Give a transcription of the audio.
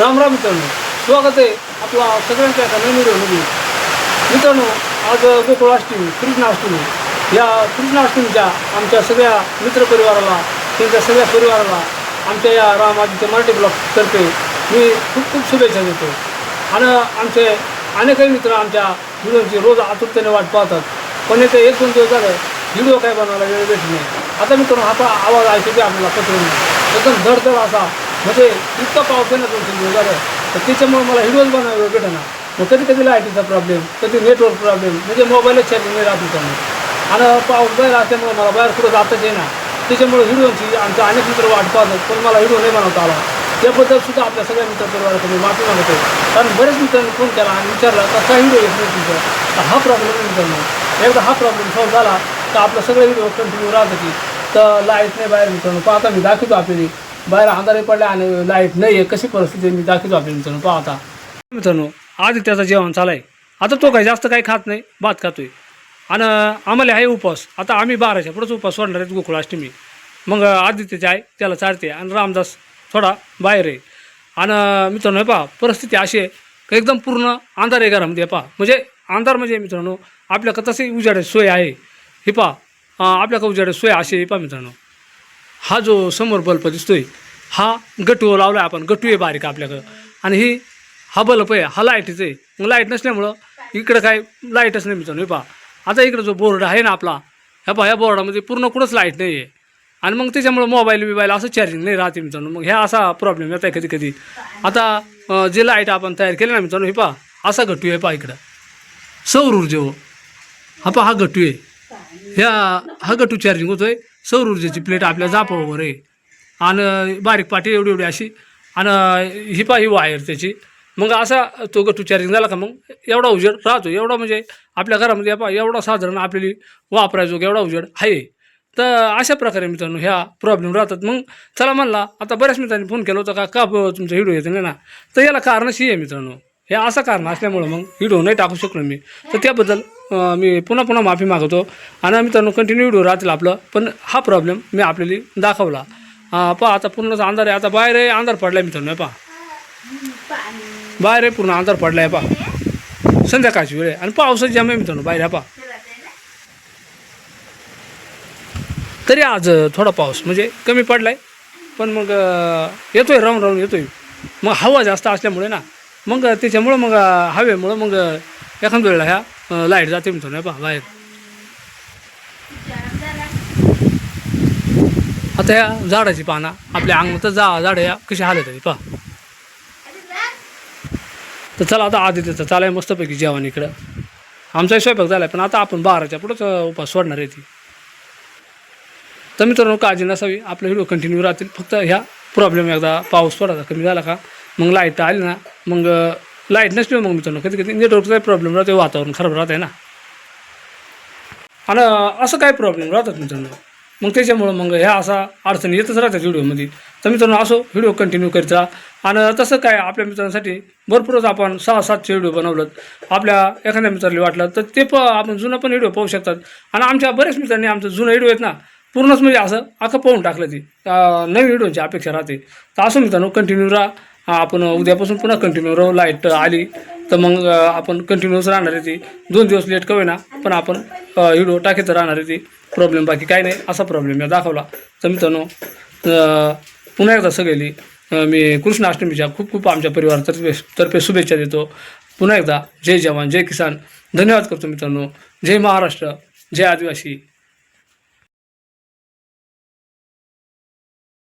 राम राम मित्रांनो. स्वागत आहे आपला सगळ्यांच्या एका नवीन व्हिडिओमध्ये. मित्रांनो आज गोकुळाष्टमी कृष्णाष्टमी. या कृष्णाष्टमीच्या आमच्या सगळ्या मित्रपरिवाराला त्यांच्या सगळ्या परिवाराला आमच्या या रामादित्य मराठी ब्लॉगतर्फे मी खूप खूप शुभेच्छा देतो. आणि आमचे अनेकही मित्र आमच्या व्हिडिओची रोज आतुरतेने वाट पाहतात. पण येते एक दोन दिवस झालं व्हिडिओ काय बनवायला वेळ भेटत नाही. आता मित्रांनो हा आवाज ऐकू द्या आपल्याला पत्र एकदम धडधड असा म्हणजे इतका पाऊस आहे ना दोन झालं तर त्याच्यामुळे मला हिडोज बनवायला वेळ भेटेना. मग कधी कधी लाईटीचा प्रॉब्लेम कधी नेटवर्क प्रॉब्लेम म्हणजे मोबाईलच चार्जिंग नाही राहत मित्रांनो. आणि पाऊस बाहेर असल्यामुळे मला बाहेर कुठं जाताच येईना. त्याच्यामुळे व्हिडिओची आमच्या अनेक मित्र वाट पाहतात पण मला व्हिडिओ नाही बनवता आला. त्याबद्दल सुद्धा आपल्या सगळ्या मित्रपरिवाराचं मी माफी मागतो कारण बरेच मित्रांनी फोन केला आणि विचारला कसा व्हिडिओ येत नाही तुमचा तर हा प्रॉब्लेम मित्रांनो. एकदा हा प्रॉब्लेम सॉल्व झाला तर आपलं सगळे व्हिडिओ कंटिन्यू राहतं की. तर लाइट नाही बाहेर मित्रांनो. पाहता मी दाखवतो आपली बाहेर अंधारे पडले आणि लाइट नाही आहे. कशी परिस्थिती मी दाखवतो आपल्या मित्रांनो. पाहता मित्रांनो आज त्याचं जेवण चालाय आता तो काही जास्त काही खात नाही. भात खातोय. आणि आम्हाला आहे उपवास. आता आम्ही बाराच्या पुढंच उपवास सोडणार आहेत गोकुळाष्टमी. मग आदित्यचे आहे त्याला चालते आणि रामदास थोडा बाहेर आहे. आणि मित्रांनो हे पहा परिस्थिती अशी आहे. का एकदम पूर्ण अंधार आहे घरामध्ये. पहा. म्हणजे अंधार म्हणजे मित्रांनो आपल्याकडं तशी उजाडे सोय आहे. हे पहा. अं, आपल्याकडं उजाडे सोय अशी आहे. हे पहा मित्रांनो. हा जो समोर बल्ब दिसतोय हा गटू लावला आहे आपण. गटू आहे बारीक आपल्याकडं. आणि ही हा बल्ब आहे हा लाईटच आहे. मग लाइट नसल्यामुळं इकडं काय लाईटच नाही मित्रांनो हे पहा. आता इकडं जो बोर्ड आहे ना आपला ह्या पहा ह्या बोर्डामध्ये पूर्ण कुठंच लाइट नाही आहे आणि मग त्याच्यामुळं मोबाईल बिबाईल असं चार्जिंग नाही राहते मित्रांनो. मग ह्या असा प्रॉब्लेम येत आहे कधी कधी आता जे लाइट आपण तयार केले ना मित्रांनो हे पहा असा गटू आहे पहा इकडं. सौर ऊर्जेवर. हा पहा हा गटू आहे. ह्या हा गटू चार्जिंग होतो आहे सौर ऊर्जेची प्लेट आपल्या जापावर आहे. आणि बारीक पाटी एवढी एवढी अशी. आणि ही पा ही वायर त्याची. मग असा तो गटू चार्जिंग झाला का मग? एवढा उजेड राहतो. एवढा म्हणजे आपल्या घरामध्ये पा एवढा साधारण आपली वापरायचो एवढा उजेड आहे. तर अशा प्रकारे मित्रांनो ह्या प्रॉब्लेम राहतात. मग चला म्हणला आता बऱ्याच मित्रांनी फोन केला होता का? का तुमचा व्हिडिओ येतो नाही ना? तर याला कारणशी आहे मित्रांनो. हे असं कारण असल्यामुळं मग व्हिडिओ नाही टाकू शकलो मी. तर त्याबद्दल मी पुन्हा पुन्हा माफी मागवतो आणि मित्रांनो कंटिन्यू व्हिडिओ राहतील आपलं. पण हा प्रॉब्लेम मी आपल्याला दाखवला. पहा आता पूर्णच अंधार आहे. आता बाहेर आहे अंधार पडला आहे मित्रांनो हे पहा. बाहेर आहे पूर्ण अंधार पडला आहे पहा. संध्याकाळची वेळ आहे. आणि पावसाची जाम आहे मित्रांनो बाहेर आहे पहा. तरी आज थोडा पाऊस म्हणजे कमी पडलाय. पण मग येतोय राहून राहून येतोय. मग हवा जास्त असल्यामुळे ना मग त्याच्यामुळं मग हवेमुळं मग एखाद एखाद्या वेळेला ह्या लाइट जाते म्हणतो ना पहा बाहेर. आता ह्या झाडाची पाना आपल्या अंगणात जा झाडं या कशी हालत आहे पहा. तर चला आता आधी तिथं चालाय मस्तपैकी जेवण इकडं. आमचाही स्वयंपाक झाला पण आता आपण बाराच्या पुढंच उपास सोडणार आहे ती. तर मित्रांनो काळजी नसावी आपले व्हिडिओ कंटिन्यू राहतील. फक्त ह्या प्रॉब्लेम एकदा पाऊस पडायचा कमी झाला का मग लाइट आली ना मग लाइट नसते मग मित्रांनो कधी कधी नेटवर्कचा प्रॉब्लेम राहते वातावरण खराब राहत आहे ना. आणि असं काय प्रॉब्लेम राहतात मित्रांनो? मग त्याच्यामुळं मग ह्या असा अडचणी येतच राहतात व्हिडिओमध्ये. तर मित्रांनो असो व्हिडिओ कंटिन्यू करीत राहा. आणि तसं काय आपल्या मित्रांसाठी भरपूरच आपण सहा सातशे व्हिडिओ बनवलं आपल्या एखाद्या मित्राला वाटलं तर ते प आपण जुनं पण व्हिडिओ पाहू शकतात. आणि आमच्या बऱ्याच मित्रांनी आमचं जुनं व्हिडिओ आहेत ना पूर्णच म्हणजे असं अख्खं पाहून टाकलं ती. नवीन व्हिडिओची अपेक्षा राहते. तर असं मित्रांनो कंटिन्यू राहा. आपण उद्यापासून पुन्हा कंटिन्यू राहू. लाइट आली तर मग आपण कंटिन्यूच राहणार आहे ती. दोन दिवस लेट का ना पण आपण व्हिडिओ टाकीत राहणार आहे ती. प्रॉब्लेम बाकी काही नाही असा प्रॉब्लेम मी दाखवला. तर मित्रांनो पुन्हा एकदा सगळेली मी कृष्णाष्टमीच्या खूप खूप आमच्या परिवारातर्फे तर्फे शुभेच्छा देतो. पुन्हा एकदा जय जवान जय किसान. धन्यवाद करतो मित्रांनो. जय महाराष्ट्र जय आदिवासी.